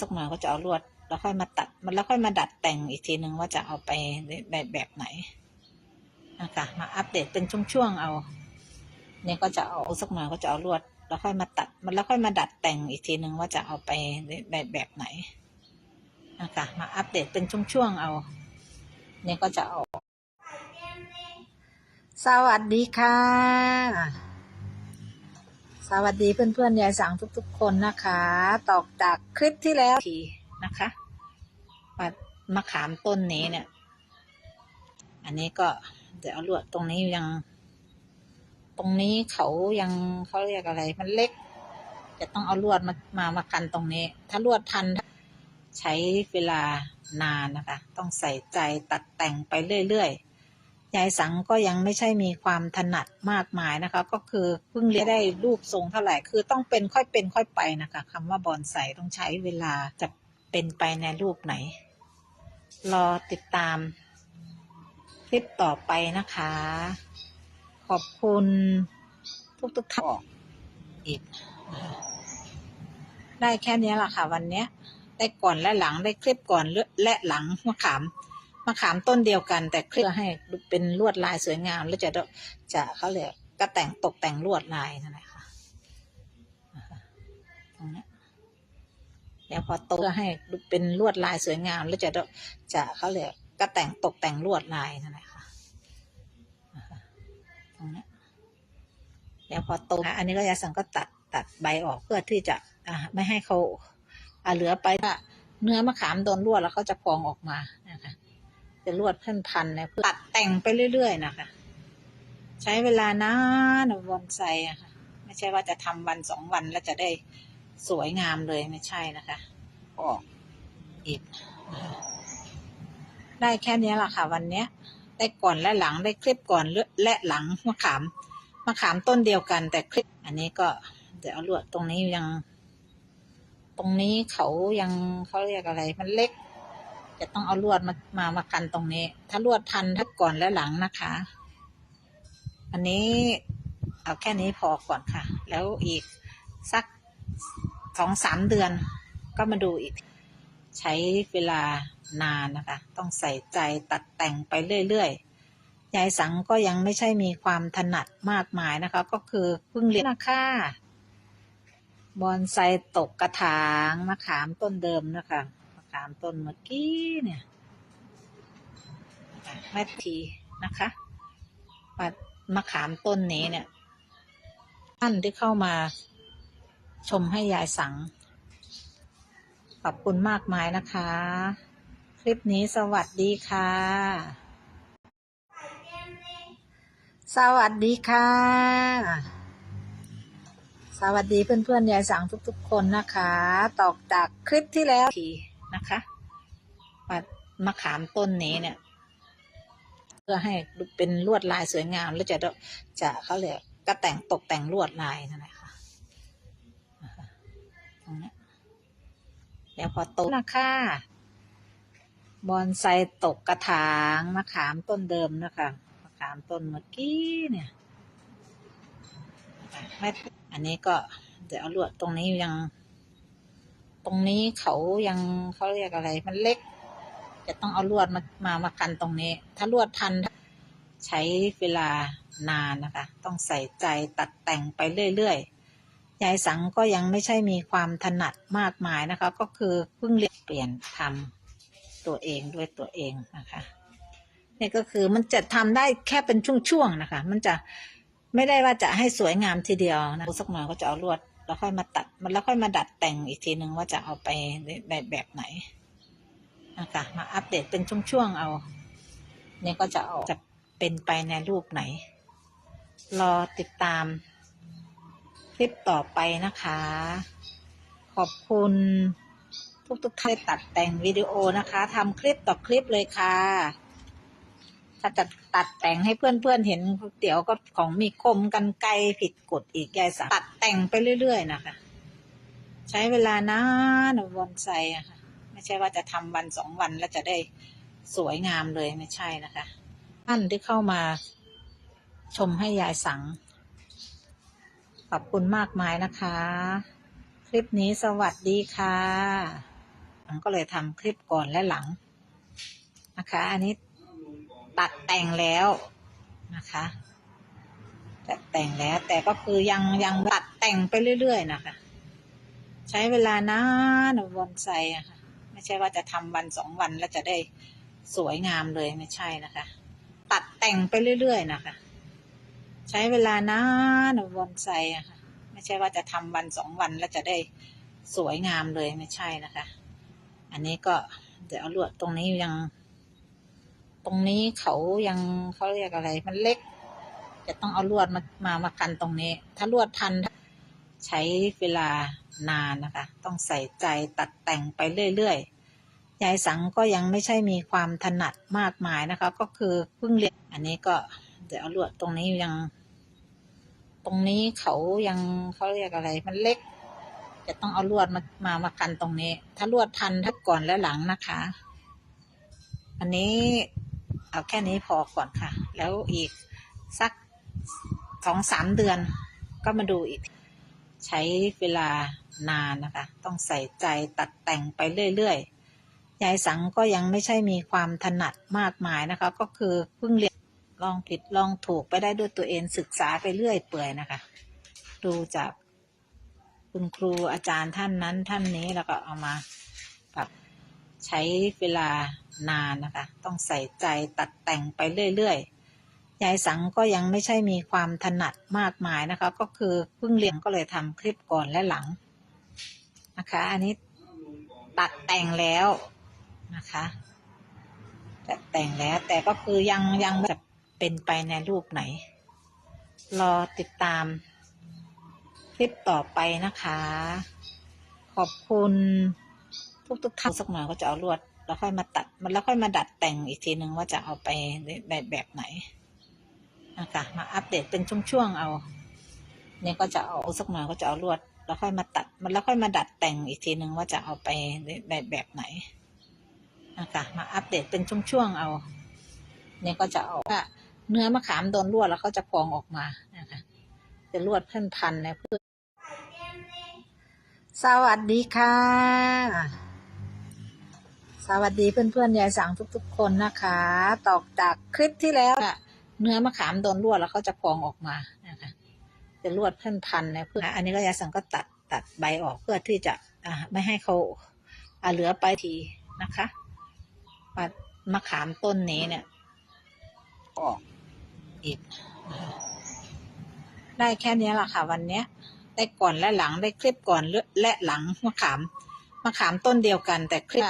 สักหน่อยก็จะเอาลวด แล้วค่อยมาตัด มันแล้วค่อยมาดัดแต่งอีกทีหนึ่งว่าจะเอาไปในแบบไหนนะคะมาอัปเดตเป็นช่วงๆเอา เนี่ยก็จะเอาสักหน่อยก็จะเอาลวด แล้วค่อยมาตัด มันแล้วค่อยมาดัดแต่งอีกทีหนึ่งว่าจะเอาไปในแบบไหนนะคะมาอัปเดตเป็นช่วงๆเอา เนี่ยก็จะเอาสวัสดีค่ะ สวัสดีเพื่อนๆยายสังทุก ๆ คนนะคะ ตอกจากคลิปที่แล้วทีนะคะปัดมะขามต้นนี้เนี่ย อันนี้ก็เดี๋ยวเอาลวดตรงนี้ยัง ตรงนี้เขายังเขาเรียกอะไร มันเล็ก จะต้องเอาลวดมามามากันตรงนี้ ถ้าลวดทันใช้เวลานานนะคะ ต้องใส่ใจตัดแต่งไปเรื่อยๆ ยายสังก็ยังไม่ใช่มีความถนัดมากมายนะคะ ก็คือเพิ่งเรียนได้รูปทรงเท่าไหร่ คือต้องเป็นค่อยเป็นค่อยไปนะคะคำว่าบอนไซต้องใช้เวลาจะเป็นไปในรูปไหน รอติดตามคลิปต่อไปนะคะ ขอบคุณทุกทุกท่านอีก ได้แค่นี้ละค่ะ วันนี้ได้ก่อนและหลังได้คลิปก่อนและหลังมะขาม มะขามต้นเดียวกัน แต่เคลือให้เป็นลวดลายสวยงาม แล้วจะจะเขาเรียกก็แต่งตกแต่งลวดลายนั่นแหละค่ะตรงนี้แล้วพอโตก็ให้เป็นลวดลายสวยงาม แล้วจะจะเขาเรียกก็แต่งตกแต่งลวดลายนั่นแหละค่ะตรงนี้แล้วพอโตอันนี้ก็ยาสังก็ตัดตัดใบออกเพื่อที่จะอ่าไม่ให้เขาอ่าเหลือไปถ้าเนื้อมะขามโดนลวดแล้วเขาจะพองออกมานะคะ จะลวดเพื่อนพันเนี่ยเพื่อตัดแต่งไปเรื่อย ๆ นะคะ ใช้เวลานานบอนไซอะค่ะ ไม่ใช่ว่าจะทำวันสองวันแล้วจะได้สวยงามเลยไม่ใช่นะคะออกอีกนะคะได้แค่นี้แหละค่ะ วันเนี้ย ได้ก่อนและหลังได้คลิปก่อนและหลังมะขามมะขามต้นเดียวกัน แต่คลิป อันนี้ก็เดี๋ยวเอาลวดตรงนี้ยัง ตรงนี้เขายังเขาเรียกอะไร มันเล็ก จะต้องเอาลวดมามามากันตรงนี้ ถ้าลวดทันถ้าก่อนและหลังนะคะ อันนี้เอาแค่นี้พอก่อนค่ะ แล้วอีกสักสองสามเดือน ก็มาดูอีก ใช้เวลานานนะคะ ต้องใส่ใจตัดแต่งไปเรื่อยๆยายสังก็ยังไม่ใช่มีความถนัดมากมายนะคะ ก็คือเพิ่งเรียนนะคะบอนไซตกกระถางมะขามต้นเดิมนะคะามต้นเมื่อกี้เนี่ยแม่ทีนะคะปัดมะขามต้นนี้เนี่ย ท่านที่เข้ามาชมให้ยายสัง ขอบคุณมากมายนะคะ คลิปนี้สวัสดีค่ะ สวัสดีค่ะ สวัสดีเพื่อนๆยายสังทุกๆคนนะคะ ตอกจากคลิปที่แล้วที นะคะปัดมะขามต้นนี้เนี่ย เพื่อให้เป็นลวดลายสวยงามแล้วจะจะเขาเรียกก็แต่งตกแต่งลวดลายนั่นแหละค่ะตรงนี้ยแล้วพอโตนะคะบอนไซตกกระถางมะขามต้นเดิมนะคะมะขามต้นเมื่อกี้เนี่ยไม่อันนี้ก็เดี๋ยวเอาลวดตรงนี้ยัง ตรงนี้เขายังเขาเรียกอะไร มันเล็ก จะต้องเอาลวดมามามากันตรงนี้ ถ้าลวดทันใช้เวลานานนะคะ ต้องใส่ใจตัดแต่งไปเรื่อยๆยายสังก็ยังไม่ใช่มีความถนัดมากมายนะคะ ก็คือเพิ่งเรียนเปลี่ยนทำตัวเองด้วยตัวเองนะคะนี่ก็คือมันจะทำได้แค่เป็นช่วงๆนะคะ มันจะไม่ได้ว่าจะให้สวยงามทีเดียวนะสักหน่อยก็จะเอาลวด แล้วค่อยมาตัดมันแล้วค่อยมาดัดแต่งอีกทีหนึ่งว่าจะเอาไปในแบบไหนนะคะมาอัปเดตเป็นช่วงๆเอาเนี่ยก็จะออกจะเป็นไปในรูปไหน รอติดตามคลิปต่อไปนะคะ ขอบคุณทุกๆท่านตัดแต่งวิดีโอนะคะทำคลิปต่อคลิปเลยค่ะ ถ้าจะตัดแต่งให้เพื่อนๆเห็นเดี๋ยวก็ของมีคมกันไกลผิดกฎอีกยายสาตัดแต่งไปเรื่อยๆนะคะ ใช้เวลานานบอนไซอะค่ะไม่ใช่ว่าจะทำวันสองวันแล้วจะได้สวยงามเลยไม่ใช่นะคะ ท่านที่เข้ามาชมให้ยายสัง ขอบคุณมากมายนะคะ คลิปนี้สวัสดีค่ะก็เลยทำคลิปก่อนและหลังนะคะ อันนี้ ตัดแต่งแล้วนะคะ ตัดแต่งแล้ว แต่ก็คือยังยังตัดแต่งไปเรื่อยๆนะคะ ใช้เวลานานบอนไซอะค่ะไม่ใช่ว่าจะทำวันสองวันแล้วจะได้สวยงามเลยไม่ใช่นะคะ ตัดแต่งไปเรื่อยๆนะคะ ใช้เวลานานบอนไซอะค่ะไม่ใช่ว่าจะทำวันสองวันแล้วจะได้สวยงามเลยไม่ใช่นะคะ อันนี้ก็เดี๋ยวเอาลวดตรงนี้ยัง ตรงนี้เขายังเขาเรียกอะไร มันเล็ก จะต้องเอาลวดมามามากันตรงนี้ ถ้าลวดพันใช้เวลานานนะคะ ต้องใส่ใจตัดแต่งไปเรื่อยๆยายสังก็ยังไม่ใช่มีความถนัดมากมายนะคะ ก็คือเพิ่งเรียนอันนี้ก็เดี๋ยวเอาลวดตรงนี้ยัง ตรงนี้เขายังเขาเรียกอะไร มันเล็ก จะต้องเอาลวดมามามากันตรงนี้ ถ้าลวดพันทั้งก่อนและหลังนะคะ อันนี้ เอาแค่นี้พอก่อนค่ะ แล้วอีกสักสองสามเดือน ก็มาดูอีก ใช้เวลานานนะคะ ต้องใส่ใจตัดแต่งไปเรื่อยๆยายสังก็ยังไม่ใช่มีความถนัดมากมายนะคะ ก็คือเพิ่งเรียนลองผิดลองถูกไปได้ด้วยตัวเองศึกษาไปเรื่อยเปื่อยนะคะ ดูจากคุณครูอาจารย์ท่านนั้นท่านนี้แล้วก็เอามา ใช้เวลานานนะคะ ต้องใส่ใจตัดแต่งไปเรื่อยๆ ยายสังก็ยังไม่ใช่มีความถนัดมากมายนะคะ ก็คือเพิ่งเรียนก็เลยทำคลิปก่อนและหลังนะคะ อันนี้ตัดแต่งแล้วนะคะตัดแต่งแล้วแต่ก็คือยังยังจะเป็นไปในรูปไหน รอติดตามคลิปต่อไปนะคะ ขอบคุณ ทุกๆท่านสักหน่อยก็จะเอาลวด แล้วค่อยมาตัดมันแล้วค่อยมาดัดแต่งอีกทีหนึ่งว่าจะเอาไปในแบบไหนนะคะมาอัปเดตเป็นช่วงๆเอาเนี่ยก็จะเอาสักหน่อยก็จะเอาลวด แล้วค่อยมาตัดมันแล้วค่อยมาดัดแต่งอีกทีหนึ่งว่าจะเอาไปในแบบไหนนะคะมาอัปเดตเป็นช่วงๆเอาเนี่ยก็จะเอาว่าเนื้อมะขามโดนลวดแล้วเขาจะพองออกมานะคะจะลวดเพื่อนพันนะเพื่อสวัสดีค่ะ สวัสดีเพื่อนๆยายสังทุกๆ คนนะคะ ตอกจากคลิปที่แล้วเนื้อมะขามโดนลวดแล้วเขาจะพองออกมานะคะจะลวดเพื่อนพันนะเพื่อนอันนี้ก็ยายสังก็ตัดตัดใบออกเพื่อที่จะอ่าไม่ให้เขาอ่าเหลือไปทีนะคะปัดมะขามต้นนี้เนี่ยออกอีกได้แค่นี้แหละค่ะ วันเนี้ยได้ก่อนและหลังได้คลิปก่อนและหลังมะขามมะขามต้นเดียวกันแต่คลิป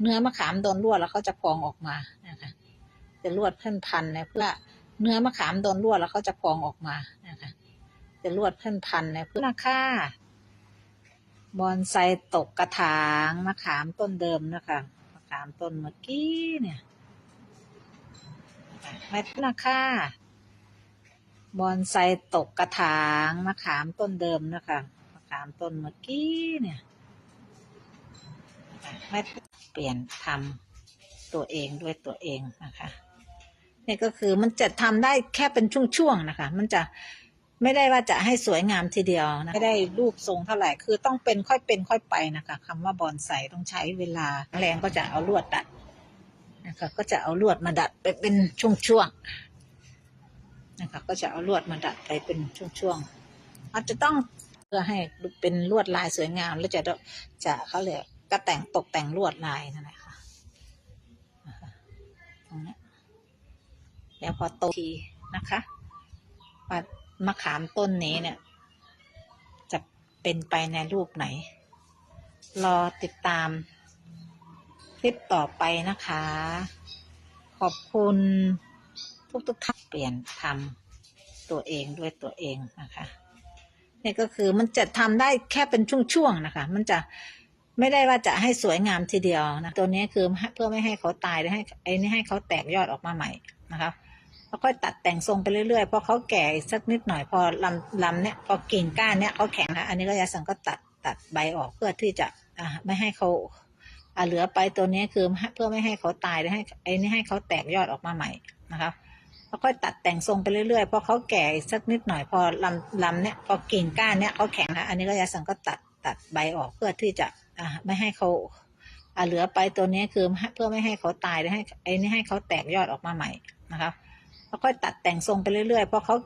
เนื้อมะขามโดนลวดแล้วเขาจะพองออกมานะคะจะลวดเพื่อนพันนะเพื่อเนื้อมะขามโดนลวดแล้วเขาจะพองออกมานะคะจะลวดเพื่อนพันนะเพื่อราคาบอนไซตกกระถางมะขามต้นเดิมนะคะมะขามต้นเมื่อกี้เนี่ยไม่ราคาบอนไซตกกระถางมะขามต้นเดิมนะคะมะขามต้นเมื่อกี้เนี่ยไม่ เปลี่ยนทำตัวเองด้วยตัวเองนะคะนี่ก็คือมันจะทำได้แค่เป็นช่วงๆนะคะ มันจะไม่ได้ว่าจะให้สวยงามทีเดียวนะไม่ได้รูปทรงเท่าไหร่คือต้องเป็นค่อยเป็นค่อยไปนะคะคำว่าบอนไซต้องใช้เวลาแรงก็จะเอาลวดดัดนะคะ ก็จะเอาลวดมาดัดไปเป็นช่วงๆนะคะ ก็จะเอาลวดมาดัดไปเป็นช่วงๆอาจจะต้องเพื่อให้เป็นลวดลายสวยงามแล้วจะจะเขาเรียก ก็แต่งตกแต่งลวดลายนั่นแหละค่ะตรงนี้แล้วพอโตทีนะคะว่ามะขามต้นนี้เนี่ย จะเป็นไปในรูปไหน รอติดตามคลิปต่อไปนะคะ ขอบคุณทุกทุกท่านเปลี่ยนทำตัวเองด้วยตัวเองนะคะนี่ก็คือมันจะทำได้แค่เป็นช่วงๆนะคะ มันจะ ไม่ได้ว่าจะให้สวยงามทีเดียวนะตัวนี้คือเพื่อไม่ให้เขาตายให้ไอ้นี่ให้เขาแตกยอดออกมาใหม่นะคะแล้วค่อยตัดแต่งทรงไปเรื่อยๆพอเขาแก่สักนิดหน่อยพอลำลำเนี้ยพอกิ่งก้านเนี้ยเขาแข็งนะอันนี้ก็ยาสังก็ตัดตัดใบออกเพื่อที่จะอ่าไม่ให้เขาอ่าเหลือไปตัวนี้คือเพื่อไม่ให้เขาตายให้ไอ้นี่ให้เขาแตกยอดออกมาใหม่นะคะแล้วค่อยตัดแต่งทรงไปเรื่อยๆพอเขาแก่สักนิดหน่อยพอลำลำเนี้ยพอกิ่งก้านเนี้ยเขาแข็งนะอันนี้ก็ยาสังก็ตัดตัดใบออกเพื่อที่จะ อ่าไม่ให้เขาอ่าเหลือไปตัวนี้คือเพื่อไม่ให้เขาตายให้ไอ้นี่ให้เขาแตกยอดออกมาใหม่นะคะแล้วค่อยตัดแต่งทรงไปเรื่อยๆเพราะเขา